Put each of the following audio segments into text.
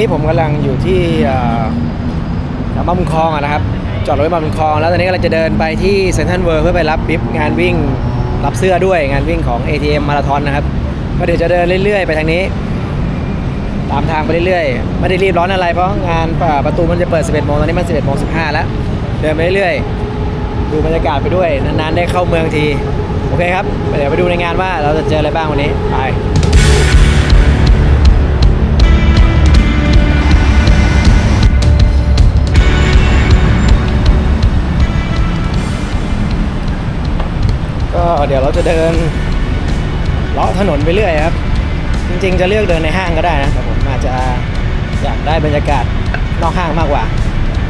นี้ผมกำลังอยู่ที่เอ่อแถวมาบุญคลองอะนะครับ จอดรถมาบุญคลอง แล้วตอนนี้กำลังจะเดินไปที่เซนทรัลเวิร์เพื่อไปรับบิ๊บงานวิ่งรับเสื้อด้วยงานวิ่งของ ATM มาราธอนนะครับ ก็เดี๋ยวจะเดินเรื่อยๆ ไปทางนี้ ตามทางไปเรื่อยๆ ไม่ได้รีบร้อนอะไรเพราะงานป่าประตูมันจะเปิด 11โมงตอนนี้มัน 11โมง15 แล้ว เดินไปเรื่อยๆ ดูบรรยากาศไปด้วยนานๆได้เข้าเมืองที โอเคครับ เดี๋ยวไปดูในงานว่าเราจะเจออะไรบ้างวันนี้ไป เดี๋ยวเราจะเดินเลาะถนนไปเรื่อยครับ จริงๆจะเลือกเดินในห้างก็ได้นะแต่ผมอาจจะอยากได้บรรยากาศนอกห้างมากกว่า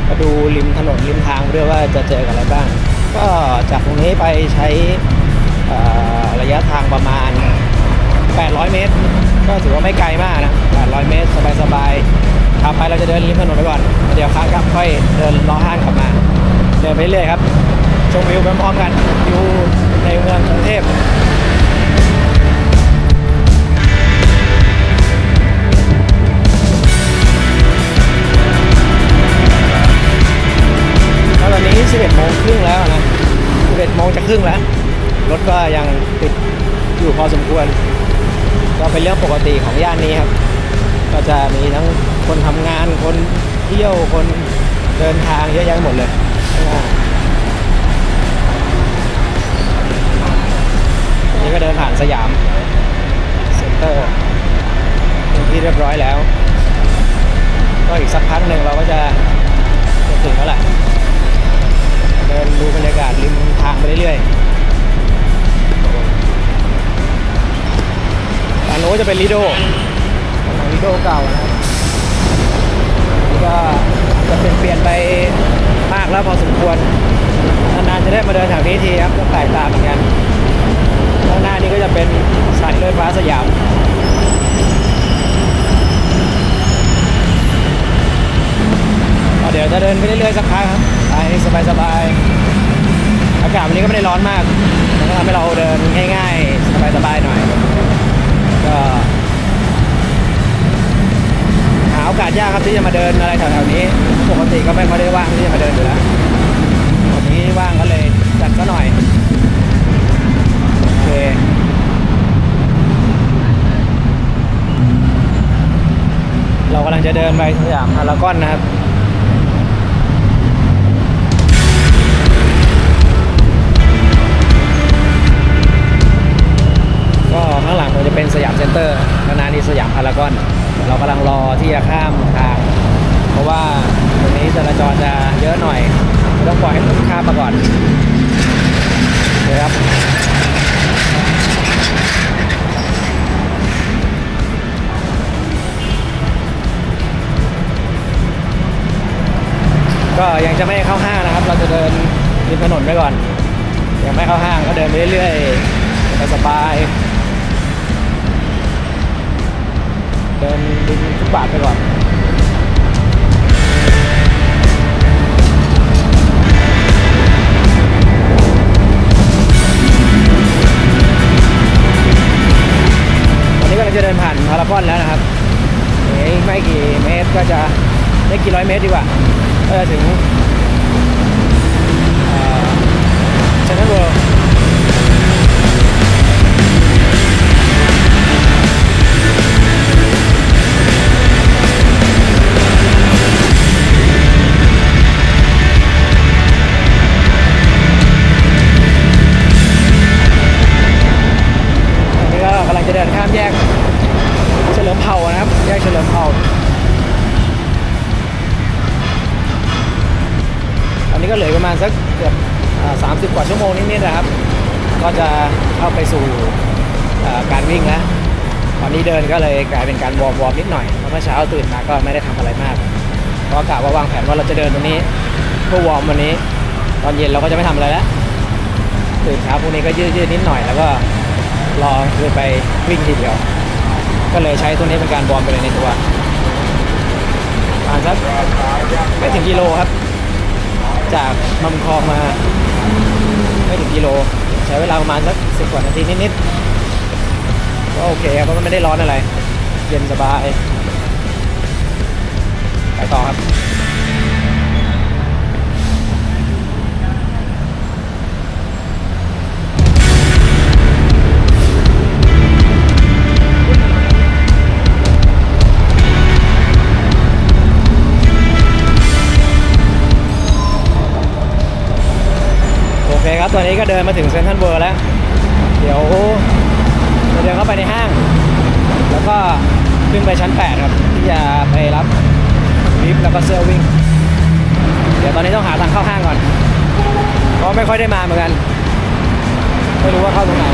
มาดูริมถนนริมทางด้วยว่าจะเจอกับอะไรบ้าง ก็จากตรงนี้ไปใช้ระยะทางประมาณ 800 เมตร ก็ถือว่าไม่ไกลมากนะ 800 เมตร สบายๆขับไปเราจะเดินริมถนนไปก่อน เดี๋ยวขากลับค่อยเดินเลาะห้างกลับมา เดินไปเรื่อยครับ ชมวิวพร้อมๆกันอยู่ ในเมืองกรุงเทพตอนนี้ 11โมงครึ่งแล้วนะ 11โมงจะครึ่งแล้ว รถก็ยังติดอยู่พอสมควร ก็เป็นเรื่องปกติของย่านนี้ครับ ก็จะมีทั้งคนทำงาน คนเที่ยว คนเดินทางเยอะแยะหมดเลย สยามเซ็นเตอร์เป็นที่เรียบร้อยแล้ว ก็อีกสักพักหนึ่งเราก็จะจะถึงแล้วแหละเดินดูบรรยากาศริมทางไปเรื่อยๆอันโน้จะเป็นลิโดของลิโดเก่านะครับนี่ก็จะเปลี่ยนเปลี่ยนไปมากแล้วพอสมควรนานๆจะได้มาเดินแถวนี้ทีครับก็แปลกตาเหมือนกัน ข้างหน้านี้ก็จะเป็นสถานีรถไฟฟ้าสยามเดี๋ยวจะเดินไปเรื่อยๆสักพักครับไปสบายๆ อากาศวันนี้ก็ไม่ได้ร้อนมากมันก็ทำให้เราเดินง่ายๆ สบายๆ หน่อย ก็หาโอกาสยากครับที่จะมาเดินอะไรแถวๆนี้ ปกติก็ไม่ค่อยได้ว่างที่จะมาเดินอยู่แล้ว วันนี้ว่างก็เลยจัดซะหน่อย จะเดินไปสยามพารากอนนะครับก็ข้างหลังมันจะเป็นสยามเซ็นเตอร์ข้างหน้านี้สยามพารากอน เรากำลังรอที่จะข้ามทาง เพราะว่าตรงนี้จราจรจะเยอะหน่อย ต้องปล่อยให้รถข้ามมาก่อน จะไม่เข้าห้างนะครับ เราจะเดินริมถนนไปก่อนยังไม่เข้าห้างก็เดินไปเรื่อยๆสบาย เดินริมทุกบาทไปก่อนวันนี้กำลังจะเดินผ่านพารากอนแล้วนะครับไม่กี่เมตรก็จะไม่กี่ร้อยเมตรดีกว่าก็จะถึง เซ็ 30 กว่าชั่วโมงนิดๆนะครับ ก็จะเข้าไปสู่การวิ่งแล้วตอนนี้เดินก็เลยกลายเป็นการวอร์มวอร์มนิดหน่อยเมื่อเช้าตื่นมาก็ไม่ได้ทำอะไรมากเพราะกะว่าวางแผนว่าเราจะเดินตรงนี้เพื่อวอร์มวันนี้ ตอนเย็นเราก็จะไม่ทำอะไรแล้วตื่นเช้าพรุ่งนี้ก็ยืดๆนิดหน่อยแล้วก็รอคือไปวิ่งทีเดียว ก็เลยใช้ตัวนี้เป็นการวอร์มไปเลยในตัวประมาณสักไม่ถึงกิโลครับ จากมัมคอมา ไม่ถึงกิโล ใช้เวลาประมาณสักสิบกว่านาทีนิดๆก็โอเคครับเพราะมันไม่ได้ร้อนอะไร เย็นสบาย ไปต่อครับ เดินมาถึงเซ็นทรัลเวิร์แล้ว เดี๋ยวจะเดินเข้าไปในห้าง แล้วก็ขึ้นไปชั้น 8 ครับ ที่จะไปรับลิฟต์แล้วก็เสื้อวิ่ง เดี๋ยวตอนนี้ต้องหาทางเข้าห้างก่อน เพราะไม่ค่อยได้มาเหมือนกัน ไม่รู้ว่าเข้าตรงไหน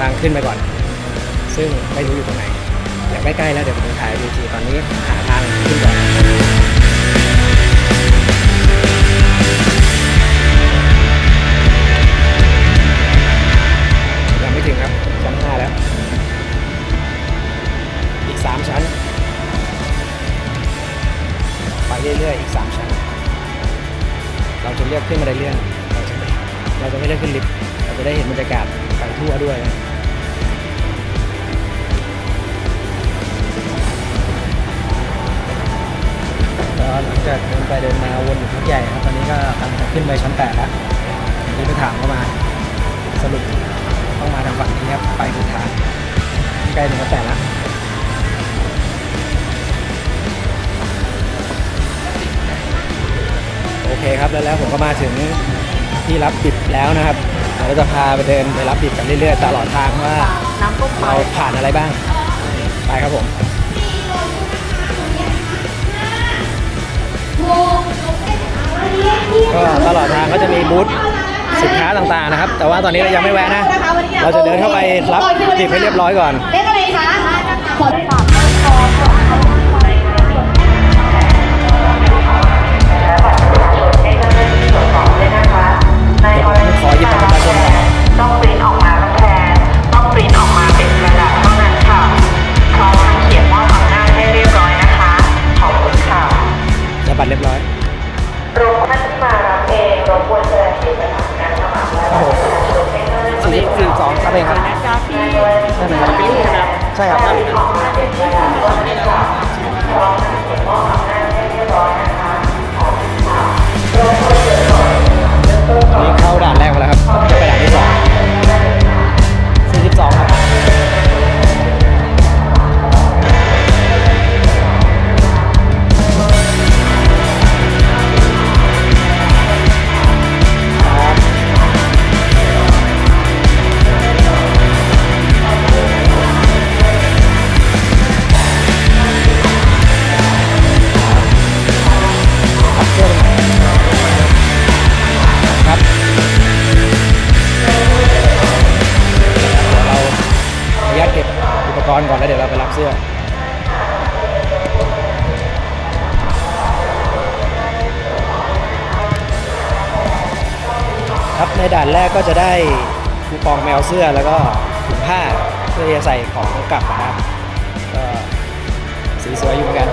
ทางขึ้นไปก่อน ซึ่งไม่รู้อยู่ตรงไหนเดี๋ยวใกล้ๆแล้วเดี๋ยวผมถ่ายดูทีตอนนี้หาทางขึ้นก่อนยังไม่ถึงครับชั้น5แล้ว อีก3ชั้น ไปเรื่อยๆอีก3ชั้น เราจะเลือกขึ้นมาได้เรื่อยเราจะไม่เราจะไม่เลือกขึ้นลิฟต์เราจะได้เห็นบรรยากาศไปทั่วด้วยนะ ขึ้นไปชั้น8แล้วนี่ไปถามเข้ามา สรุปต้องมาทางฝั่งนี้ครับไปผิดทางใกล้ถึงชั้น8แล้วโอเคครับแล้วแล้วผมก็มาถึงที่รับบิดแล้วนะครับเดี๋ยวเราจะพาไปเดินไปรับบิดกันเรื่อยๆตลอดทางว่าน้ำต้มเราผ่านอะไรบ้างไปครับผม ก็ตลอดทางก็จะมีบูธสินค้าต่างๆนะครับ แต่ว่าตอนนี้เรายังไม่แวะนะ เราจะเดินเข้าไปรับบิบให้เรียบร้อยก่อนเลขอะไรคะ กรณ์ก่อนแล้วเดี๋ยวเราไปรับเสื้อครับในด่านแรกก็จะได้คูปองแมวเสื้อแล้วก็ถุงผ้าเพื่อจะใส่ของกลับนะครับก็สีสวยอยู่เหมือนกัน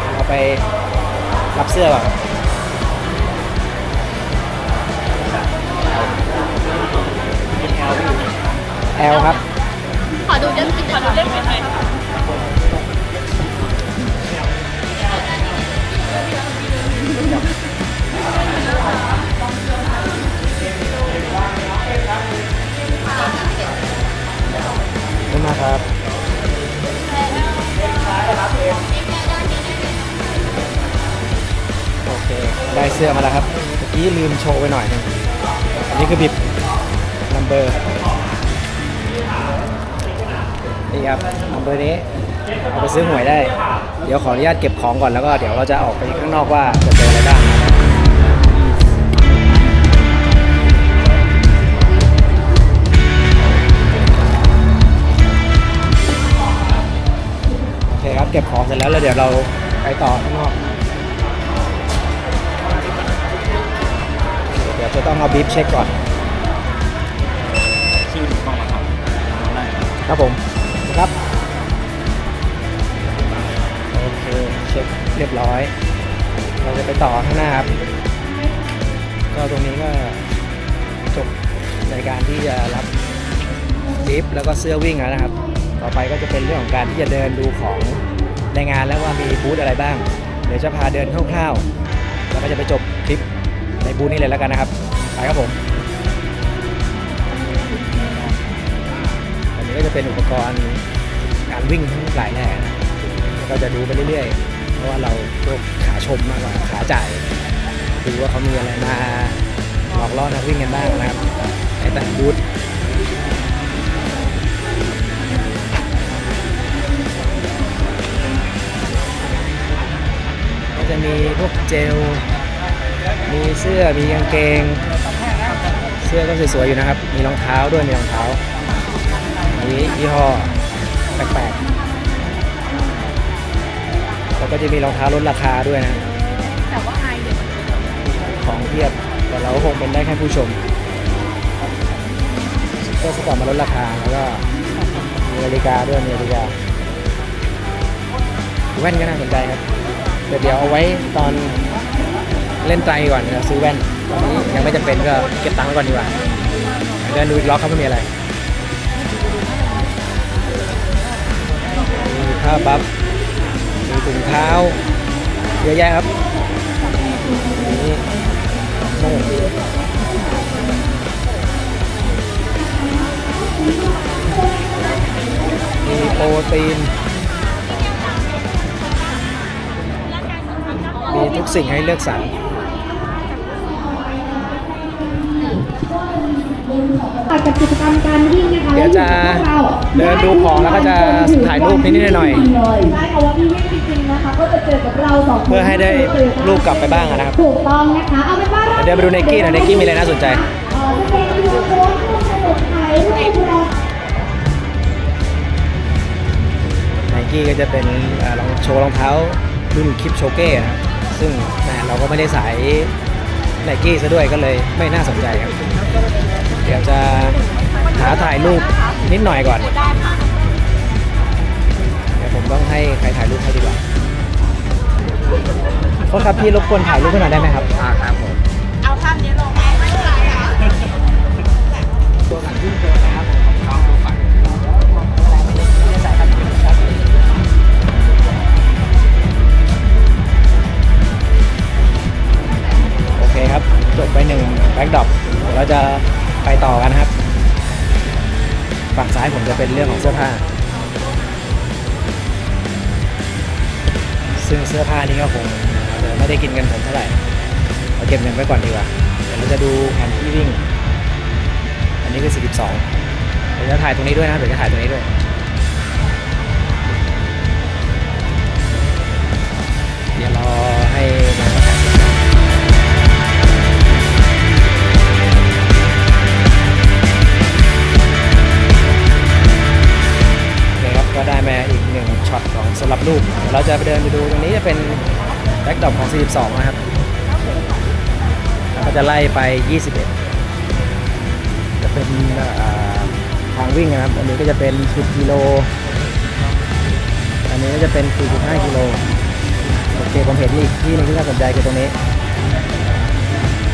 นี่เราไปรับเสื้อก่อนแอลครับ ขอดูเล่มปิดขอดูเล่มปิดหน่อยขอบคุณมาครับโอเค ได้เสื้อมาแล้วครับ เมื่อกี้ลืมโชว์ไปหน่อยหนึงอันนี้คือบิบนัมเบอร์ นี่ครับนัมเบอร์นี้เอาไปซื้อหวยได้ เดี๋ยวขออนุญาตเก็บของก่อนแล้วก็เดี๋ยวเราจะออกไปข้างนอกว่าจะเจออะไรบ้างโอเคครับเก็บของเสร็จแล้วแล้วเดี๋ยวเราไปต่อข้างนอก เดี๋ยวจะต้องเอาบีฟเช็คก่อน ชื่อถูกต้องแล้วครับได้ครับครับผม ครับ โอเค เช็คเรียบร้อย เราจะไปต่อข้างหน้าครับ ก็ตรงนี้ก็จบในการที่จะรับลิฟแล้วก็เสื้อวิ่งแล้วนะครับ ต่อไปก็จะเป็นเรื่องของการที่จะเดินดูของในงานแล้วว่ามีบูธอะไรบ้าง เดี๋ยวจะพาเดินคร่าวๆ แล้วก็จะไปจบคลิปในบูธนี้เลยแล้วกันนะครับ ไปครับผม ก็จะเป็นอุปกรณ์การวิ่งทั้งหลายแหล่นะก็จะดูไปเรื่อยๆ เพราะว่าเราพวกขาชมมากกว่าขาจ่ายดูว่าเขามีอะไรมาหลอกล่อนักวิ่งกันบ้างนะครับในแต่บูธก็จะมีพวกเจล มีเสื้อ มีกางเกง เสื้อก็สวยๆอยู่นะครับ มีรองเท้าด้วย มีรองเท้า นี้ยี่ห้อแปลกๆแล้วก็จะมีรองเท้าลดราคาด้วยนะ แต่ว่าไอเนี่ยของเพียบ แต่เราคงเป็นได้แค่ผู้ชมก็สปอร์ตมาลดราคา แล้วก็มีนาฬิกาด้วยมีนาฬิกาแว่นก็น่าสนใจครับเดี๋ยวเดี๋ยวเอาไว้ตอนเล่นไตก่อนนะซื้อแว่นตอนนี้ยังไม่จำเป็นก็เก็บตังค์ไว้ก่อนดีกว่าเดินดูอีกล็อกครับไม่มีอะไราบัฟมีถุงเท้า เยอะแยะครับนี่โอ้มีโปรตีน มีทุกสิ่งให้เลือกสรร กับกิจกรรมการวิ่งนะคะเดี๋ยวจะเดินดูของแล้วก็จะถ่ายรูปนิดๆหน่อยๆใช่ค่ะว่าพี่วิ่งจริงๆนะคะก็จะเจอกับเราสองคนเพื่อให้ได้รูปกลับไปบ้างอะนะครับถูกต้องนะคะเอาเป็นว่าเดี๋ยวไปดู Nike หน่อย Nike มีอะไรน่าสนใจเอ่อจะเป็นยูโค้ดรูปสนุกถ่ายรูปเราไนกี้ก็จะเป็นเอ่อรองโชว์รองเท้ารุ่นคลิปโชเก้นะครับซึ่งแหมเราก็ไม่ได้สายไนกี้ซะด้วยก็เลยไม่น่าสนใจครับ เดี๋ยวจะหาถ่ายรูปนิดหน่อยก่อนได้ค่ะเดี๋ยวผมต้องให้ใครถ่ายรูปให้ดีกว่าโทษครับพี่รบกวนถ่ายรูปให้หน่อยได้ไหมครับอ่าครับผมเอาภาพนี้ลงไหมไม่เป็นไรค่ะตัวหลังขึ้นตัวนะครับลองดูก่อนไม่ได้ใส่ครับโอเคครับ จบไปหนึ่งแบ็กดรอปเดี๋ยวเราจะ ไปต่อกันครับ ฝั่งซ้ายผมจะเป็นเรื่องของเสื้อผ้า ซึ่งเสื้อผ้านี้ก็คงไม่ได้กินกันผมเท่าไหร่เราเก็บเงินไว้ก่อนดีกว่า เดี๋ยวเราจะดูแผนที่วิ่ง อันนี้คือ 42 เดี๋ยวจะถ่ายตรงนี้ด้วยนะ เดี๋ยวจะถ่ายตรงนี้ด้วยเดี๋ยวรอให้ ได้มาอีกหนึ่งช็อตของสำหรับรูป เราจะไปเดินไปดูตรงนี้จะเป็นแบ็กดอปของ 42 นะครับก็จะไล่ไป 21 จะเป็นเอ่อทางวิ่งนะครับ อันนี้ก็จะเป็น 10 กิโล อันนี้ก็จะเป็น 4.5 กิโล โอเค ผมเห็นอีกที่นึงที่น่าสนใจคือตรงนี้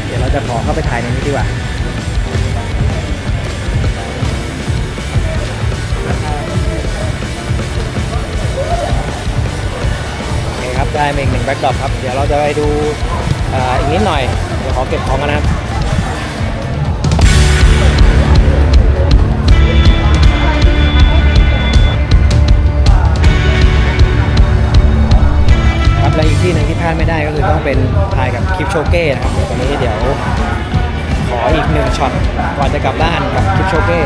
เดี๋ยวเราจะขอเข้าไปถ่ายในนี้ดีกว่า ได้มาอีกหนึ่งแบ็กดรอปครับ เดี๋ยวเราจะไปดูอ,อีกนิดหน่อย เดี๋ยวขอเก็บของกันนะครับครับและอีกที่หนึ่งที่พลาดไม่ได้ก็คือต้องเป็นถ่ายกับคลิปโชเก้นะครับตอนนี้เดี๋ยวขออีกหนึ่งช็อตก่อนจะกลับบ้านกับคลิปโชเก้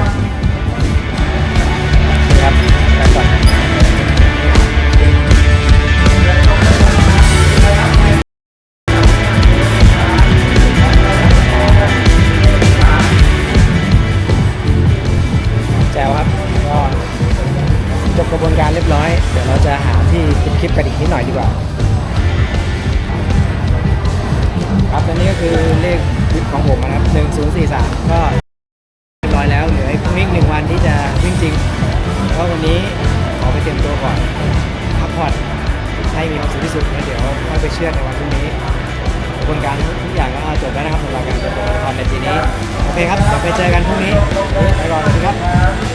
สุดแล้วเดี๋ยวค่อยไปเชื่อในวันพรุ่งนี้กระบวนการทุกอย่างก็จบแล้วนะครับสำหรับการเตรียมตัวละครในปีนี้ โอเคครับเดี๋ยวไปเจอกันพรุ่งนี้ไปก่อนสวัสดีครับ